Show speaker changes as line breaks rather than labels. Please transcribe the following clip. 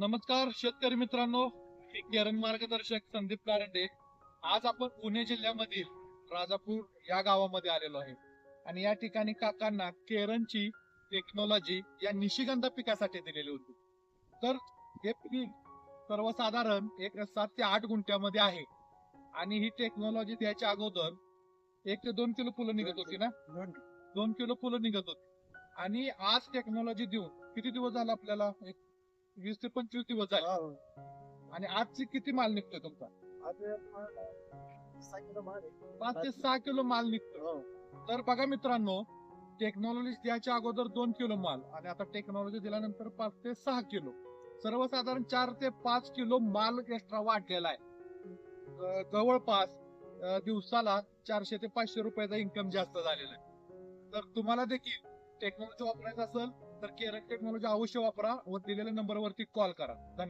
नमस्कार शेतकरी मित्रांनो. मी किरण मार्गदर्शक संदीप कारंडे आज आपण पुणे जिल्ह्यामधील राजापूर या गावामध्ये आलेलो आहे. आणि या ठिकाणी काकांना केरनची टेक्नॉलॉजी या निशिगंध पिकासाठी दिलेली होती. तर हे पीक सर्वसाधारण एक सात ते आठ गुंठ्यामध्ये आहे. आणि ही टेक्नॉलॉजी द्यायच्या अगोदर एक ते दोन किलो फुलं निघत होती ना? दोन किलो फुलं निघत होती. आणि आज टेक्नॉलॉजी देऊन किती दिवस झाला आपल्याला? एक वीस ते पंचवीस दिवस झाले. आणि आजची किती माल निघतोय तुमचा? पाच ते सहा किलो माल निघतो तर बघा मित्रांनो टेक्नॉलॉजी द्यायच्या अगोदर दोन किलो माल आणि आता टेक्नॉलॉजी दिल्यानंतर पाच ते सहा किलो. सर्वसाधारण चार ते पाच किलो माल एक्स्ट्रा वाढलेला आहे. जवळपास दिवसाला चारशे ते पाचशे रुपयाचा इन्कम जास्त झालेला आहे. तर तुम्हाला देखील टेक्नॉलॉजी वापरायचं असेल तर केरळ टेक्नॉलॉजी अवश्य वापरा व दिलेल्या नंबरवरती कॉल करा. धन्यवाद.